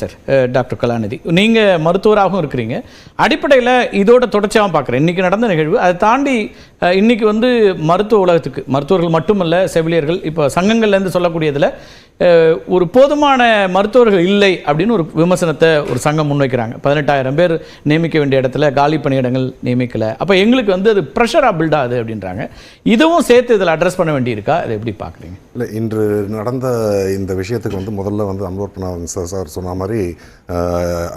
Sir doctor கலாநிதி. நீங்கள் மருத்துவராகவும் இருக்கிறீங்க. அடிப்படையில் இதோட தொடர்ச்சியாக பார்க்குறேன். இன்றைக்கி நடந்த நிகழ்வு அதை தாண்டி இன்றைக்கி வந்து மருத்துவ உலகத்துக்கு மருத்துவர்கள் மட்டுமல்ல செவிலியர்கள் இப்போ சங்கங்கள்லேருந்து சொல்லக்கூடியதில் ஒரு போதுமான மருத்துவர்கள் இல்லை அப்படின்னு ஒரு விமர்சனத்தை ஒரு சங்கம் முன்வைக்கிறாங்க. பதினெட்டாயிரம் பேர் நியமிக்க வேண்டிய இடத்துல காலி பணியிடங்கள் நியமிக்கலை. அப்போ எங்களுக்கு வந்து அது ப்ரெஷராக பில்ட் ஆகுது அப்படின்றாங்க. இதுவும் சேர்த்து இதில் அட்ரஸ் பண்ண வேண்டியிருக்கா? அதை எப்படி பார்க்குறீங்க? இல்லை இன்று நடந்த இந்த விஷயத்துக்கு வந்து முதல்ல வந்து அன்வர்பனாதன் சார் சார் சொன்ன மாதிரி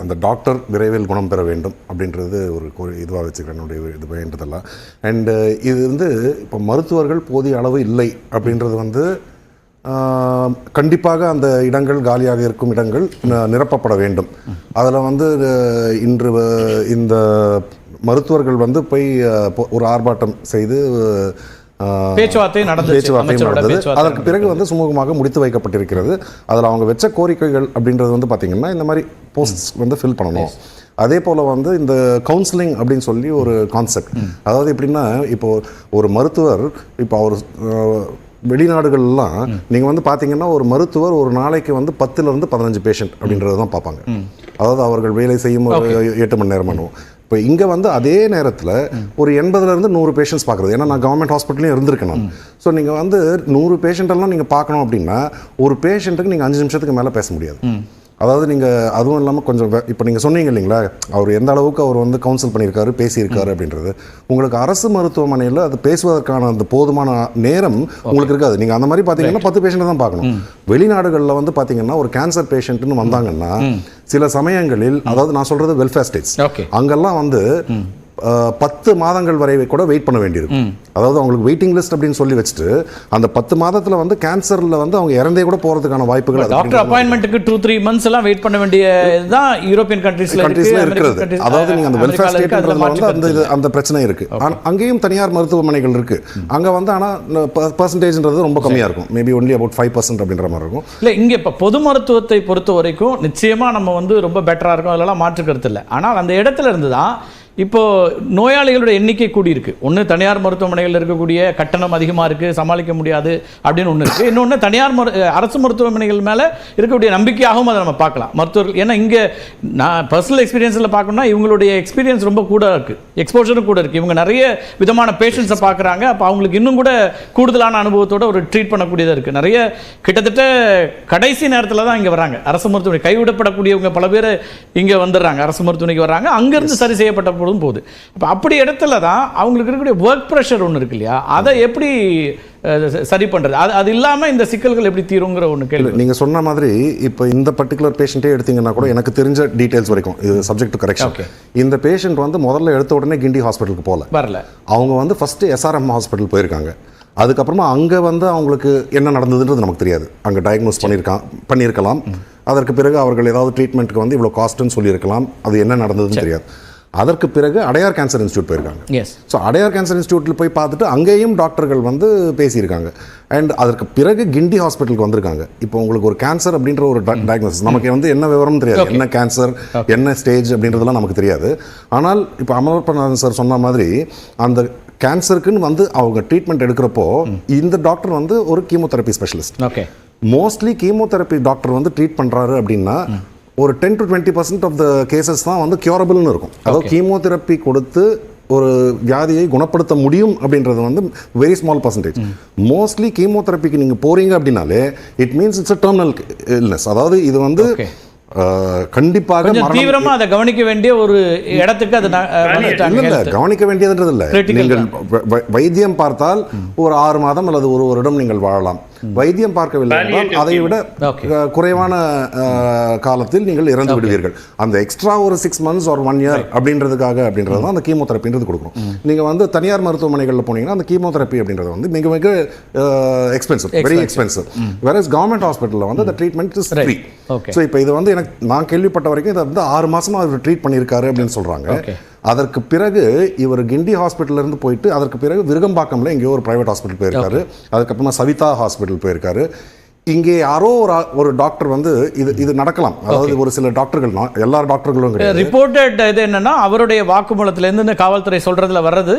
அந்த டாக்டர் விரைவில் குணம் பெற வேண்டும் அப்படின்றது ஒரு இதுவாக வச்சுக்கிறேன் என்னுடைய இது வேண்டதெல்லாம் அண்டு இது வந்து இப்போ மருத்துவர்கள் போதிய அளவு இல்லை அப்படின்றது வந்து கண்டிப்பாக அந்த இடங்கள் காலியாக இருக்கும் இடங்கள் நிரப்பப்பட வேண்டும். அதில் வந்து இன்று இந்த மருத்துவர்கள் வந்து போய் ஒரு ஆர்ப்பாட்டம் செய்து பேச்சுவார்த்தை நடந்துச்சு. பேச்சுவார்த்தை நடந்தது. அதற்கு பிறகு வந்து சுமூகமாக முடித்து வைக்கப்பட்டிருக்கிறது. அதில் அவங்க வச்ச கோரிக்கைகள் அப்படின்றது வந்து பார்த்தீங்கன்னா இந்த மாதிரி போஸ்ட்ஸ் வந்து ஃபில் பண்ணணும். அதே போல் வந்து இந்த கவுன்சிலிங் அப்படின்னு சொல்லி ஒரு கான்செப்ட் அதாவது எப்படின்னா இப்போ ஒரு மருத்துவர் இப்போ அவர் வெளிநாடுகள்லாம் நீங்கள் வந்து பார்த்தீங்கன்னா ஒரு மருத்துவர் ஒரு நாளைக்கு வந்து பத்துலேருந்து பதினஞ்சு பேஷண்ட் அப்படின்றத தான் பார்ப்பாங்க. அதாவது அவர்கள் வேலை செய்யும் ஒரு எட்டு மணி நேரம் பண்ணுவோம். இப்போ இங்கே வந்து அதே நேரத்தில் ஒரு எண்பதுலேருந்து நூறு பேஷண்ட்ஸ் பார்க்குறது. ஏன்னா நான் கவர்மெண்ட் ஹாஸ்பிட்டலையும் இருந்திருக்கேன் நான் ஸோ நீங்கள் வந்து நூறு எல்லாம் நீங்கள் பார்க்கணும் அப்படின்னா ஒரு பேஷண்ட்டுக்கு நீங்கள் அஞ்சு நிமிஷத்துக்கு மேலே பேச முடியாது. அதாவது நீங்கள் அதுவும் இல்லாமல் கொஞ்சம் இப்போ நீங்கள் சொன்னீங்க இல்லைங்களா? அவர் எந்த அளவுக்கு அவர் வந்து கவுன்சில் பண்ணியிருக்காரு பேசியிருக்காரு அப்படின்றது. உங்களுக்கு அரசு மருத்துவமனையில் அது பேசுவதற்கான அந்த போதுமான நேரம் உங்களுக்கு இருக்காது. நீங்கள் அந்த மாதிரி பார்த்தீங்கன்னா பத்து பேஷண்ட்டை தான் பார்க்கணும். வெளிநாடுகளில் வந்து பார்த்தீங்கன்னா ஒரு கேன்சர் பேஷண்ட்னு வந்தாங்கன்னா சில சமயங்களில் அதாவது நான் சொல்கிறது வெல்ஃபேர் ஸ்டேட்ஸ் அங்கெல்லாம் வந்து பத்து மாதங்கள் வரை கூட வெயிட் பண்ண வேண்டியிருக்கும். அதாவது அவங்களுக்கு வெயிட்டிங் லிஸ்ட் அப்படின்னு சொல்லி வச்சுட்டு அந்த பத்து மாதத்துல வந்து கேன்சர்ல வந்து அவங்க இறந்தே கூட போறதுக்கான வாய்ப்புகள் டாக்டர் அப்பாயின்மெண்ட்டுக்கு டூ த்ரீ மந்த்ஸ் எல்லாம் வெயிட் பண்ண வேண்டிய இதுதான் யூரோப்பியன் கண்ட்ரீஸ்ல கண்ட்ரீஸ்ல இருக்கிறது. அதாவது நீங்க அந்த வெல்ஃபேர் ஸ்டேட்ன்றதுல வந்து அந்த இது அந்த பிரச்சனை இருக்கு. ஆனா, அங்கேயும் தனியார் மருத்துவமனைகள் இருக்கு. அங்க வந்து ஆனா பர்சன்டேஜ்ன்றது ரொம்ப கம்மியா இருக்கும். Maybe only about five percent அப்படின்ற மாதிரி இருக்கும். இல்ல இங்க இப்ப பொது மருத்துவத்தை பொறுத்த வரைக்கும் நிச்சயமா நம்ம வந்து ரொம்ப பெட்டரா இருக்கும் அதெல்லாம் மாற்று கருத்து இல்லை. ஆனால் அந்த இடத்துல இருந்து தான் இப்போ நோயாளிகளோட எண்ணிக்கை கூடியிருக்கு. ஒன்று தனியார் மருத்துவமனைகளில் இருக்கக்கூடிய கட்டணம் அதிகமாக இருக்குது சமாளிக்க முடியாது அப்படின்னு ஒன்று இருக்குது இன்னொன்று தனியார் மரு அரசு மருத்துவமனைகள் மேலே இருக்கக்கூடிய நம்பிக்கையாகவும் அதை நம்ம பார்க்கலாம். மருத்துவர்கள் ஏன்னா இங்கே நான் பர்சனல் எக்ஸ்பீரியன்ஸில் பார்க்கணும்னா இவங்களுடைய எக்ஸ்பீரியன்ஸ் ரொம்ப கூட இருக்குது எக்ஸ்போஜரும் கூட இருக்குது இவங்க நிறைய விதமான பேஷண்ட்ஸை பார்க்குறாங்க. அப்போ அவங்களுக்கு இன்னும் கூட கூடுதலான அனுபவத்தோட ஒரு ட்ரீட் பண்ணக்கூடியதாக இருக்குது நிறைய கிட்டத்தட்ட கடைசி நேரத்தில் தான் இங்கே வராங்க அரசு மருத்துவமனை கைவிடப்படக்கூடியவங்க பல பேர் இங்கே வந்துடுறாங்க. அரசு மருத்துவமனைக்கு வராங்க அங்கேருந்து சரி செய்யப்பட்ட பொழுதும் போகுது அப்போ அப்படி இடத்துல தான் அவங்களுக்கு இருக்கக்கூடிய ஒர்க் ப்ரெஷர் ஒன்று இருக்கு இல்லையா? அதை எப்படி சரி பண்ணுறது அது அது இல்லாமல் இந்த சிக்கல்கள் எப்படி தீருங்கிற ஒன்று கேள்வி நீங்க சொன்ன மாதிரி இப்போ இந்த பர்டிகுலர் பேஷண்ட்டே எடுத்தீங்கன்னா கூட எனக்கு தெரிஞ்ச டீடைல்ஸ் வரைக்கும் இது சப்ஜெக்ட் டு கரெக்ஷன். இந்த பேஷண்ட் வந்து முதல்ல எடுத்த உடனே கிண்டி ஹாஸ்பிட்டலுக்கு போகல. வரல. அவங்க வந்து ஃபஸ்ட்டு எஸ்ஆர்எம் ஹாஸ்பிட்டல் போயிருக்காங்க. அதுக்கப்புறமா அங்கே வந்து அவங்களுக்கு என்ன நடந்ததுன்றது நமக்கு தெரியாது. அங்கே டயக்னோஸ் பண்ணியிருக்கான் பண்ணியிருக்கலாம். அதற்கு பிறகு அவர்கள் ஏதாவது ட்ரீட்மெண்ட்டுக்கு வந்து இவ்வளோ காஸ்ட்டுன்னு சொல்லியிருக்கலாம். அது என்ன நடந்ததுன்னு தெரியாது. அதற்கு பிறகு அடையார் கேன்சர் இன்ஸ்டியூட் போயிருக்காங்க. எஸ் ஸோ அடையார் கேன்சர் இன்ஸ்டியூட்டில் போய் பார்த்துட்டு அங்கேயும் டாக்டர்கள் வந்து பேசியிருக்காங்க. அண்ட் அதற்கு பிறகு கிண்டி ஹாஸ்பிட்டலுக்கு வந்திருக்காங்க. இப்போ உங்களுக்கு ஒரு கேன்சர் அப்படின்ற ஒரு டயக்னோசிஸ் நமக்கு வந்து என்ன விவரம் தெரியாது. என்ன கேன்சர் என்ன ஸ்டேஜ் அப்படின்றதெல்லாம் நமக்கு தெரியாது. ஆனால் இப்போ அமர்பநாதன் சார் சொன்ன மாதிரி அந்த கேன்சருக்குன்னு வந்து அவங்க ட்ரீட்மெண்ட் எடுக்கிறப்போ இந்த டாக்டர் வந்து ஒரு chemotherapy specialist okay mostly chemotherapy doctor வந்து ட்ரீட் பண்ணுறாரு அப்படின்னா ஒரு ten to twenty percent of the cases தான் வந்து கியூரபிள்னு இருக்கும். அதாவது கீமோதெரப்பி கொடுத்து ஒரு வியாதியை குணப்படுத்த முடியும் அப்படின்றது வந்து வெரி ஸ்மால் பர்சன்டேஜ் மோஸ்ட்லி கீமோதெரப்பிக்கு நீங்கள் போறீங்க அப்படின்னாலே it means it's a terminal illness அதாவது இது வந்து கண்டிப்பாக தீவிரமா அதை கவனிக்க வேண்டிய ஒரு இடத்துக்கு அது. கவனிக்க வேண்டியதுன்றது இல்ல. நீங்கள் வைத்தியம் பார்த்தால் ஒரு ஆறு மாதம் அல்லது ஒரு வருடம் நீங்கள் வாழலாம். வைத்தியம் பார்க்கவில்லை என்றால் அதை விட குறைவான காலத்தில் நீங்கள் இறந்து விடுவீர்கள். அந்த எக்ஸ்ட்ரா ஒரு சிக்ஸ் மந்த்ஸ் ஒரு ஒன் இயர் அப்படின்றதுக்காக அப்படின்றது தான் அந்த கீமோதெரப்பின்றது கொடுக்கும் நீங்க வந்து தனியார் மருத்துவமனைகளில் போனீங்கன்னா அந்த கீமோதெரப்பி அப்படின்றது வந்து மிக மிக எக்ஸ்பென்சிவ் வெரி எக்ஸ்பென்சிவ் வேற கவர்மெண்ட் ஹாஸ்பிட்டலில் வந்து அந்த ட்ரீட்மெண்ட் இஸ் ஃப்ரீ. ஸோ இப்போ இது வந்து எனக்கு நான் கேள்விப்பட்ட வரைக்கும் இதை வந்து ஆறு மாசமா அவர் ட்ரீட் பண்ணியிருக்காரு அப்படின்னு சொல்றாங்க. Okay. அதற்கு பிறகு இவர் கிண்டி ஹாஸ்பிட்டல்ல இருந்து போயிட்டு அதற்கு பிறகு விருகம்பாக்கம்ல எங்கேயோ ஒரு பிரைவேட் ஹாஸ்பிட்டல் போயிருக்காரு. அதுக்கப்புறமா சவிதா ஹாஸ்பிட்டல் போயிருக்காரு. இங்கே யாரோ ஒரு ஒரு டாக்டர் வந்து இது இது நடக்கலாம். அதாவது ஒரு சில டாக்டர்கள் எல்லா டாக்டர்களும் ரிப்போர்ட்டட் இது என்னன்னா அவருடைய வாக்குமூலத்துல இருந்து இந்த காவல்துறை சொல்றதுல வர்றது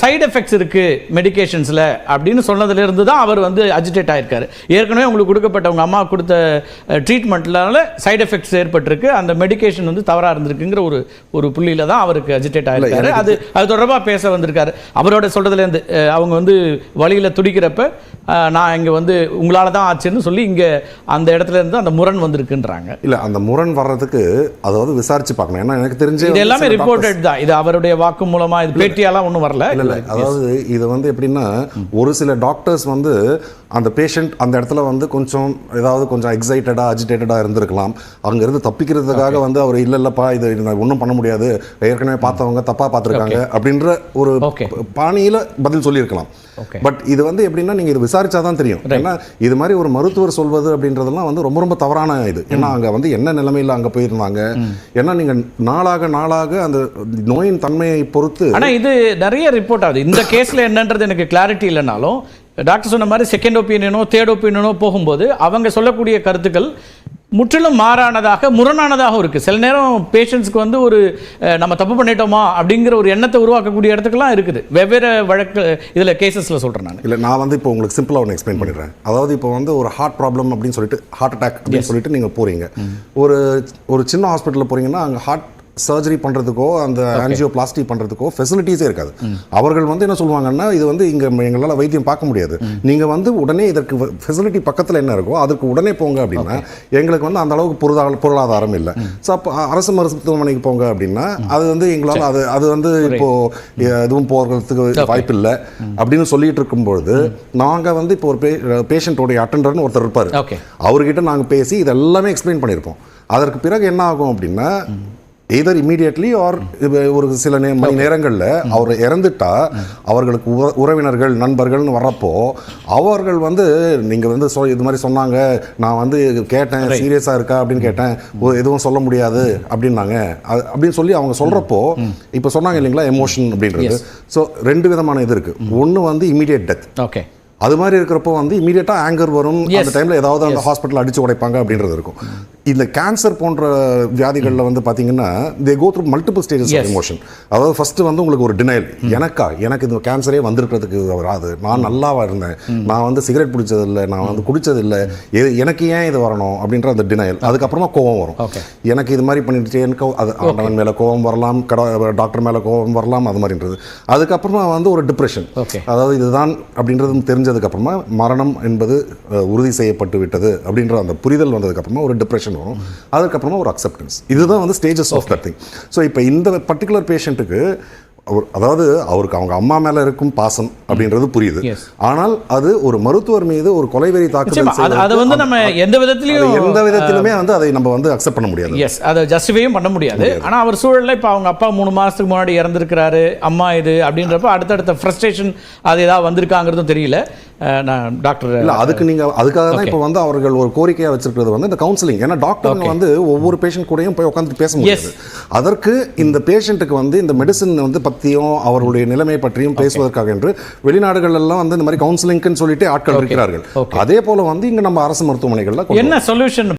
சைடு எஃபெக்ட்ஸ் இருக்கு மெடிகேஷன்ஸில் அப்படின்னு சொன்னதுலேருந்து தான் அவர் வந்து அஜிடேட் ஆயிருக்காரு. ஏற்கனவே உங்களுக்கு கொடுக்கப்பட்ட உங்க அம்மா கொடுத்த ட்ரீட்மெண்ட்னால சைடு எஃபெக்ட்ஸ் ஏற்பட்டிருக்கு. அந்த மெடிகேஷன் வந்து தவறாக இருந்திருக்குங்கிற ஒரு ஒரு புள்ளியில தான் அவருக்கு அஜிடேட் ஆயிருக்காரு. அது அது தொடர்பாக பேச வந்திருக்காரு. அவரோட சொல்றதுலேருந்து அஹ், அவங்க வந்து வழியில் துடிக்கிறப்ப நான் இங்கே வந்து உங்களால தான் ஆச்சுன்னு சொல்லி இங்கே அந்த இடத்துல இருந்து அந்த முரண் வந்திருக்குன்றாங்க. இல்ல அந்த முரண் வர்றதுக்கு அதாவது விசாரிச்சு பார்க்கணும். ஏன்னா எனக்கு தெரிஞ்சு இது எல்லாமே ரிப்போர்ட்டட் தான். இது அவருடைய வாக்கு மூலமா இது பேட்டியெல்லாம் ஒன்றும் வரல. இல்ல அதாவது இது வந்து எப்படின்னா ஒரு சில டாக்டர்ஸ் வந்து அந்த பேஷண்ட் அந்த இடத்துல வந்து கொஞ்சம் ஏதாவது கொஞ்சம் எக்ஸைட்டடா அஜிடேட்டடா இருந்திருக்கலாம். அங்க இருந்து தப்பிக்கிறதுக்காக வந்து அவர் இல்ல இல்லப்பா இது ஒன்றும் பண்ண முடியாது. ஏற்கனவே பார்த்தவங்க தப்பா பார்த்திருக்காங்க அப்படின்ற ஒரு பாணியில பதில் சொல்லியிருக்கலாம். பட் இது வந்து எப்படின்னா நீங்க இது விசாரிச்சாதான் தெரியும். ஏன்னா இது மாதிரி ஒரு மருத்துவர் சொல்வது அப்படின்றதெல்லாம் வந்து ரொம்ப ரொம்ப தவறான இது. ஏன்னா அங்க வந்து என்ன நிலைமையில அங்க போயிருந்தாங்க? ஏன்னா நீங்க நாளாக நாளாக அந்த நோயின் தன்மையை பொறுத்து ஆனா இது நிறைய ரிப்போர்ட் ஆகுது. இந்த கேஸ்ல என்னன்றது எனக்கு கிளாரிட்டி இல்லைனாலும் டாக்டர் சொன்ன மாதிரி செகண்ட் ஒப்பீனியனோ தேர்ட் ஒப்பீனியனோ போகும்போது அவங்க சொல்லக்கூடிய கருத்துக்கள் முற்றிலும் மாறானதாக முரணானதாகவும் இருக்கு. சில நேரம் பேஷண்ட்ஸ்க்கு வந்து ஒரு நம்ம தப்பு பண்ணிட்டோமா அப்படிங்கிற ஒரு எண்ணத்தை உருவாக்கக்கூடிய இடத்துக்குலாம் இருக்குது. வெவ்வேறு வழக்கு இதுல கேசஸ்ல சொல்றேன் நான். இல்ல நான் வந்து இப்போ உங்களுக்கு சிம்பிளா ஒன்று எக்ஸ்பிளைன் பண்ணிடுறேன். அதாவது இப்போ வந்து ஒரு ஹார்ட் ப்ராப்ளம் அப்படின்னு சொல்லிட்டு ஹார்ட் அட்டாக் அப்படின்னு சொல்லிட்டு நீங்க போறீங்க. ஒரு ஒரு சின்ன ஹாஸ்பிட்டலில் போறீங்கன்னா அங்க ஹார்ட் சர்ஜரி பண்றதுக்கோ அந்த ஆன்ஜியோபிளாஸ்டி பண்றதுக்கோ ஃபெசிலிட்டிஸே இருக்காது. அவர்கள் வந்து என்ன சொல்லுவாங்கன்னா இது வந்து இங்க எங்களால வைத்தியம் பார்க்க முடியாது. நீங்க வந்து உடனே இதற்கு ஃபெசிலிட்டி பக்கத்துல என்ன இருக்கோ அதுக்கு உடனே போங்க அப்படின்னா எங்களுக்கு வந்து அந்த அளவுக்கு பொருளாதார பொருளாதாரம் இல்லை. ஸோ அப்போ அரசு மருத்துவமனைக்கு போங்க அப்படின்னா அது வந்து எங்களால் அது அது வந்து இப்போ எதுவும் போகிறதுக்கு வாய்ப்பு இல்லை. அப்படின்னு சொல்லிட்டு இருக்கும்பொழுது நாங்க வந்து இப்போ ஒரு பேஷண்ட்டோடைய அட்டண்டர்னு ஒருத்தர் இருப்பார். அவர்கிட்ட நாங்க பேசி இது எல்லாமே எக்ஸ்பிளைன் பண்ணியிருப்போம் அதற்கு பிறகு என்ன ஆகும் அப்படின்னா எய்தர் இமீடியட்லி ஆர் ஒரு சில நே மணி நேரங்களில் அவர் இறந்துட்டா அவர்களுக்கு உற- உறவினர்கள் நண்பர்கள்னு வர்றப்போ அவர்கள் வந்து நீங்க வந்து சொ இது மாதிரி சொன்னாங்க. நான் வந்து கேட்டேன். சீரியஸாக இருக்கா? அப்படின்னு கேட்டேன். எதுவும் சொல்ல முடியாது அப்படின்னாங்க. அப்படின்னு சொல்லி அவங்க சொல்றப்போ இப்போ சொன்னாங்க இல்லைங்களா? எமோஷன் அப்படின்றது. ஸோ ரெண்டு விதமான இது இருக்கு. ஒன்று வந்து இமீடியட் டெத் ஓகே அது மாதிரி இருக்கிறப்போ வந்து இமீடியட்டா ஆங்கர் வரும். அந்த டைம்ல ஏதாவது அந்த ஹாஸ்பிட்டல் அடிச்சு உடைப்பாங்க அப்படின்றது இருக்கும். இந்த கேன்சர் போன்ற வியாதிகள்ல வந்து பாத்தீங்கன்னா they go through multiple stages. Of emotion அதாவது ஃபர்ஸ்ட் வந்து உங்களுக்கு ஒரு டினைல் எனக்கா? எனக்கு இந்த கேன்சரே வந்திருக்கிறதுக்கு வராது. நான் நல்லாவா இருந்தேன்? நான் வந்து சிகரெட் பிடிச்சது இல்லை நான் வந்து குடிச்சது இல்லை எது- எனக்கு ஏன் இது வரணும்? அப்படின்ற அந்த டினைல் அதுக்கப்புறமா கோவம் வரும். எனக்கு இது மாதிரி பண்ணிட்டு எனக்கு அது ஆண்டவன் மேல கோவம் வரலாம். கட டாக்டர் மேல கோவம் வரலாம். அது மாதிரின்றது அதுக்கப்புறமா வந்து ஒரு டிப்ரெஷன். அதாவது இதுதான் அப்படின்றது தெரிஞ்சதுக்கு அப்புறமா மரணம் என்பது உறுதி செய்யப்பட்டு விட்டது அப்படின்ற அந்த புரிதல் வந்ததுக்கு அப்புறமா ஒரு டிப்ரெஷன் வரும். அதுக்கப்புறமா ஒரு அக்செப்டன்ஸ் இதுதான் வந்து stages of that thing so இப்போ இந்த பர்டிகுலர் பேஷண்ட்டுக்கு அவர் அதாவது அவருக்கு அவங்க அம்மா மேல இருக்கும் பாசம் அப்படின்றது புரியுது. ஆனால் அது ஒரு மருத்துவர் மீது ஒரு கொலைவெறி தாக்குதல் அது- வந்து நம்ம எந்த விதத்திலையும் எந்த விதத்திலுமே வந்து அதை நம்ம வந்து அக்செப்ட் பண்ண முடியாது. எஸ் அதை ஜஸ்டிஃபையும் பண்ண முடியாது. ஆனா அவர் சூழல்ல இப்போ அவங்க அப்பா மூணு மாசத்துக்கு முன்னாடி இறந்துருக்கிறாரு. அம்மா இது அப்படின்றப்ப அடுத்தடுத்த ஃப்ரஸ்ட்ரேஷன் அது ஏதாவது வந்திருக்காங்கிறதும் தெரியல. நான் டாக்டர் இல்ல அதுக்கு நீங்க அதுக்காக தான் இப்போ வந்து அவர்கள் ஒரு கோரிக்கையா வச்சிருக்கிறது வந்து இந்த கவுன்சிலிங் ஏன்னா டாக்டருங்க வந்து ஒவ்வொரு பேஷண்ட் கூடயும் போய் உட்காந்து பேச முடியாது. அதற்கு இந்த பேஷண்ட்டுக்கு வந்து இந்த மெடிசன் வந்து பத்தியும் அவர்களுடைய நிலைமை பற்றியும் பேசுவதற்காக என்று வெளிநாடுகள் எல்லாம் வந்து இந்த மாதிரி கவுன்சிலிங்க்குன்னு சொல்லிட்டு ஆட்கள் இருக்கிறார்கள். அதே போல வந்து இங்க நம்ம அரசு மருத்துவமனைகள்ல என்ன சொல்யூஷன்